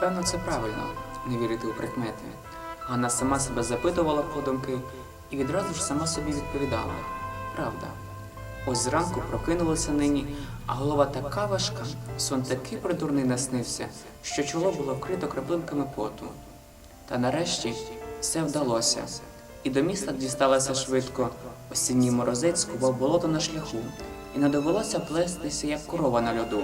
Певно, це правильно не вірити у прикмети. Ганна сама себе запитувала подумки і відразу ж сама собі відповідала: правда. Ось зранку прокинулася нині, а голова така важка, сон такий придурний наснився, що чоло було вкрито краплинками поту. Та нарешті все вдалося, і до міста дісталася швидко. Осінній морозець скував болото на шляху, і не довелося плестися, як корова на льоду,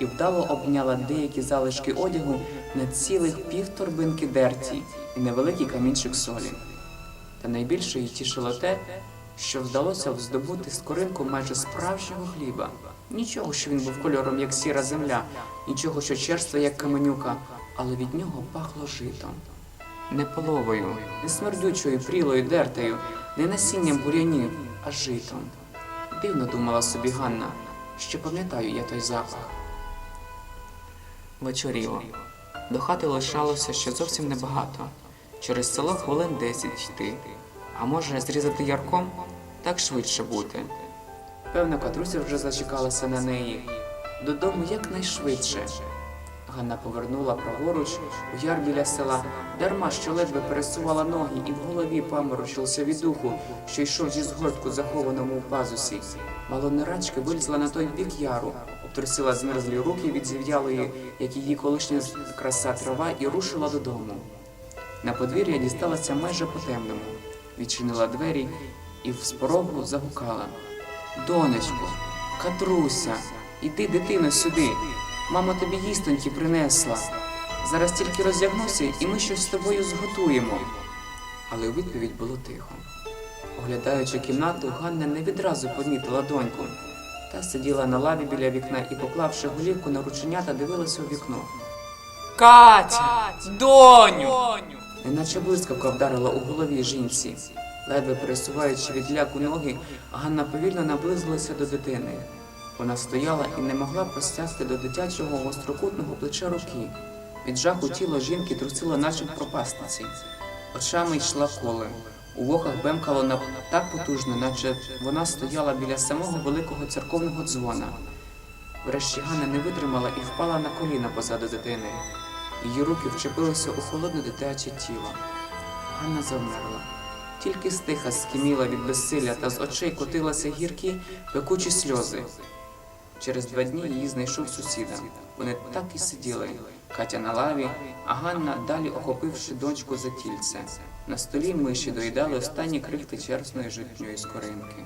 і вдало обняла деякі залишки одягу на цілих півторбинки дерті і невеликий камінчик солі. Та найбільше її тішило те, що вдалося здобути скоринку майже справжнього хліба. Нічого, що він був кольором, як сіра земля, нічого, що черство, як каменюка, але від нього пахло житом. Не половою, не смердючою, прілою дертею, не насінням бур'янів, а житом. Дивно думала собі Ганна, що пам'ятаю я той запах. Вечоріло. До хати лишалося ще зовсім небагато. Через село хвилин десять йти. А може зрізати ярком так швидше бути. Певно, Катруся вже зачекалася на неї. Додому якнайшвидше. Ганна повернула праворуч у яр біля села, дарма що ледве пересувала ноги, і в голові паморочився від духу, що йшов зі згортку, захованому у пазусі. Мало не рачки вилізла на той бік яру, обтрусила змерзлі руки від зів'ялої, як її колишня краса трава, і рушила додому. На подвір'я дісталася майже по темному, відчинила двері і в спорогу загукала. Донечко, Катруся, іди, дитино, сюди. Мама тобі їстоньки принесла. Зараз тільки роздягнуся, і ми щось з тобою зготуємо. Але у відповідь було тихо. Оглядаючи кімнату, Ганна не відразу помітила доньку. Та сиділа на лаві біля вікна і, поклавши голівку на рученята, дивилася у вікно. Катя! Доню! Неначе блискавка вдарила у голові жінці. Ледве пересуваючи від ляку ноги, Ганна повільно наблизилася до дитини. Вона стояла і не могла простягти до дитячого гострокутного плеча руки. Від жаху тіло жінки трусило, наче пропасниці. Очами йшла колем. У вухах бемкало на так потужно, наче вона стояла біля самого великого церковного дзвона. Врешті Ганна не витримала і впала на коліна позаду дитини. Її руки вчепилися у холодне дитяче тіло. Ганна завмерла. Тільки стиха скиміла від безсилля та з очей котилися гіркі, пекучі сльози. Через два дні її знайшов сусіда. Вони так і сиділи. Катя на лаві, а Ганна далі охопивши дочку за тільце. На столі миші доїдали останні крихти черсної житньої скоринки.